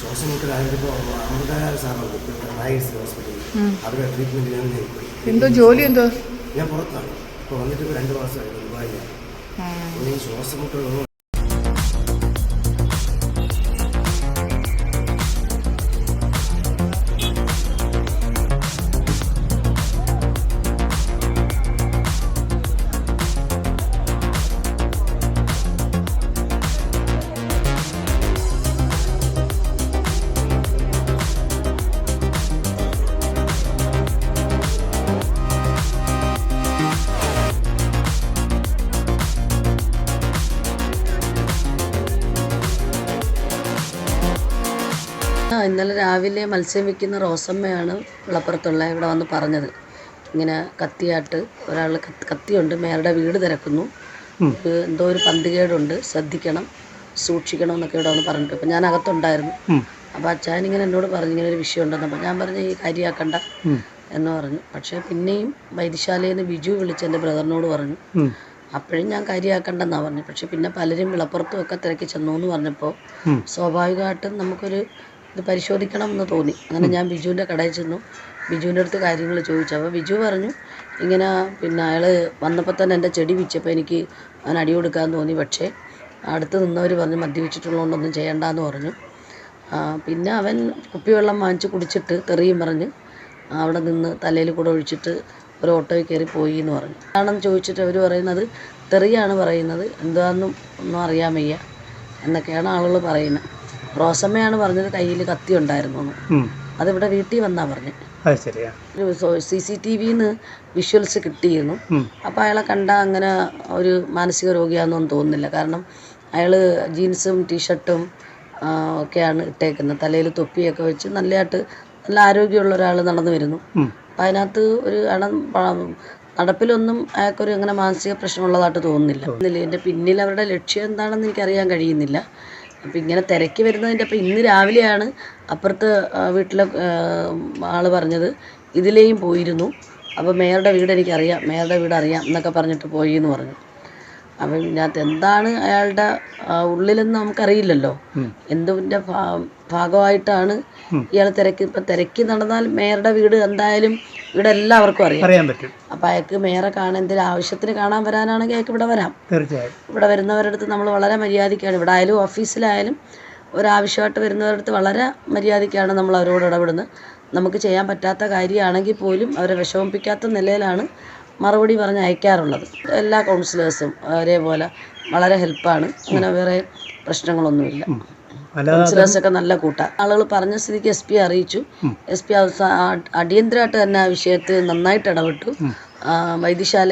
ശ്വാസം മുട്ടലായപ്പോൾ അമൃത സാറുണ്ട് ഹോസ്പിറ്റലിൽ അവരുടെ ട്രീറ്റ്മെന്റിനാണ് ഞാൻ പോയി എന്തോ ജോലി എന്തോ? ഞാൻ പുറത്താണ്. ഇപ്പോൾ വന്നിട്ട് ഇപ്പോൾ രണ്ട് മാസമായി ദുബായിലാണ്. ഈ ഇന്നലെ രാവിലെ മത്സ്യം വിൽക്കുന്ന റോസമ്മയാണ് വിളപ്പുറത്തുള്ള ഇവിടെ വന്ന് പറഞ്ഞത്. ഇങ്ങനെ കത്തിയാട്ട് ഒരാൾ കത്തിയുണ്ട് മേരുടെ വീട് തിരക്കുന്നു. എന്തോ ഒരു പന്തികേടുണ്ട് ശ്രദ്ധിക്കണം സൂക്ഷിക്കണം എന്നൊക്കെ ഇവിടെ വന്ന് പറഞ്ഞിട്ട്. അപ്പം ഞാൻ അകത്തുണ്ടായിരുന്നു അപ്പോൾ അച്ഛൻ ഇങ്ങനെ എന്നോട് പറഞ്ഞു ഇങ്ങനെ ഒരു വിഷയം ഉണ്ടെന്ന്. അപ്പോൾ ഞാൻ പറഞ്ഞു ഈ കാര്യമാക്കണ്ട എന്ന് പറഞ്ഞു. പക്ഷേ പിന്നെയും വൈദ്യശാലയിൽ നിന്ന് ബിജു വിളിച്ച് എന്റെ ബ്രദറിനോട് പറഞ്ഞു. അപ്പോഴും ഞാൻ കാര്യമാക്കണ്ടെന്നാണ് പറഞ്ഞു. പക്ഷെ പിന്നെ പലരും വിളപ്പുറത്തും ഒക്കെ തിരക്കി ചെന്നു എന്ന് പറഞ്ഞപ്പോൾ സ്വാഭാവികമായിട്ടും നമുക്കൊരു ഇത് പരിശോധിക്കണം എന്ന് തോന്നി. അങ്ങനെ ഞാൻ ബിജുവിന്റെ കടയിൽ ചെന്നു. ബിജുവിന്റെ അടുത്ത് കാര്യങ്ങൾ ചോദിച്ചു. അപ്പോൾ ബിജു പറഞ്ഞു ഇങ്ങനെ പിന്നെ അയാൾ വന്നപ്പോൾ തന്നെ എന്റെ ചെടി വിച്ചപ്പോൾ എനിക്ക് അവൻ അടി കൊടുക്കാൻ തോന്നി. പക്ഷേ അടുത്ത് നിന്നവർ പറഞ്ഞു മദ്യപിച്ചിട്ടുള്ളതുകൊണ്ടൊന്നും ചെയ്യണ്ടെന്ന് പറഞ്ഞു. പിന്നെ അവൻ കുപ്പിവെള്ളം വാങ്ങിച്ച് കുടിച്ചിട്ട് തെറിയും പറഞ്ഞ് അവിടെ നിന്ന് തലയിൽ കൂടെ ഒഴിച്ചിട്ട് ഒരു ഓട്ടോയിൽ കയറി പോയി എന്ന് പറഞ്ഞു. ആണെന്ന് ചോദിച്ചിട്ട് അവർ പറയുന്നത് തെറിയാണ് പറയുന്നത്. എന്താണെന്നും ഒന്നും അറിയാൻ വയ്യ. എന്നൊക്കെയാണ് ആളുകൾ പറയുന്നത്. റോസമ്മയാണ് പറഞ്ഞത് കയ്യിൽ കത്തി ഉണ്ടായിരുന്നു. അതിവിടെ വീട്ടിൽ വന്നാ പറഞ്ഞു. സി സി ടി വിന്ന് വിഷ്വൽസ് കിട്ടിയിരുന്നു. അപ്പോൾ അയാളെ കണ്ട അങ്ങനെ ഒരു മാനസിക രോഗിയാണെന്നൊന്നും തോന്നുന്നില്ല. കാരണം അയാൾ ജീൻസും ടീഷർട്ടും ഒക്കെയാണ് ഇട്ടേക്കുന്നത്. തലയിൽ തൊപ്പിയൊക്കെ വെച്ച് നല്ലതായിട്ട് നല്ല ആരോഗ്യമുള്ള ഒരാൾ നടന്നു വരുന്നു. അപ്പം അതിനകത്ത് ഒരു നടപ്പിലൊന്നും അയാൾക്കൊരു അങ്ങനെ മാനസിക പ്രശ്നമുള്ളതായിട്ട് തോന്നുന്നില്ല. തോന്നുന്നില്ല. ഇതിന്റെ പിന്നിൽ അവരുടെ ലക്ഷ്യം എന്താണെന്ന് എനിക്കറിയാൻ കഴിയുന്നില്ല. അപ്പം ഇങ്ങനെ തിരക്കി വരുന്നതിന്റെ അപ്പം ഇന്ന് രാവിലെയാണ് അപ്പുറത്ത് വീട്ടിലെ ആൾ പറഞ്ഞത് ഇതിലെയും പോയിരുന്നു. അപ്പോൾ മേയറുടെ വീട് എനിക്കറിയാം മേയറുടെ വീട് അറിയാം എന്നൊക്കെ പറഞ്ഞിട്ട് പോയി എന്ന് പറഞ്ഞു. അപ്പം ഇതിനകത്ത് എന്താണ് അയാളുടെ ഉള്ളിലെന്ന് നമുക്കറിയില്ലല്ലോ. എന്തിന്റെ ഭാഗമായിട്ടാണ് ഇയാൾ തിരക്കി ഇപ്പം തിരക്കി നടന്നാൽ മേയറുടെ വീട് എന്തായാലും ഇവിടെ എല്ലാവർക്കും അറിയാം. അറിയാൻ പറ്റും. അപ്പം അയാൾക്ക് മേയറെ കാണാൻ എന്തെങ്കിലും ആവശ്യത്തിന് കാണാൻ വരാനാണെങ്കിൽ അയാൾക്ക് ഇവിടെ വരാം. തീർച്ചയായും. ഇവിടെ വരുന്നവരുടെ അടുത്ത് നമ്മൾ വളരെ മര്യാദയ്ക്കാണ്. ഇവിടെ ആയാലും ഓഫീസിലായാലും ഒരാവശ്യമായിട്ട് വരുന്നവരുടെ അടുത്ത് വളരെ മര്യാദയ്ക്കാണ് നമ്മൾ അവരോട് ഇടപെടുന്നത്. നമുക്ക് ചെയ്യാൻ പറ്റാത്ത കാര്യമാണെങ്കിൽ പോലും അവരെ വിഷമിപ്പിക്കാത്ത നിലയിലാണ് മറുപടി പറഞ്ഞ് അയക്കാറുള്ളത്. എല്ലാ കൗൺസിലേഴ്സും ഒരേപോലെ വളരെ ഹെൽപ്പാണ് അങ്ങനെ വേറെ പ്രശ്നങ്ങളൊന്നുമില്ല. അല്ലാതെ കൗൺസിലേഴ്സൊക്കെ നല്ല കൂട്ട. ആളുകൾ പറഞ്ഞ സ്ഥിതിക്ക് എസ് പി അറിയിച്ചു. എസ് പി അടിയന്തരമായിട്ട് തന്നെ ആ വിഷയത്തിൽ നന്നായിട്ട് ഇടപെട്ടു. വൈദ്യശാല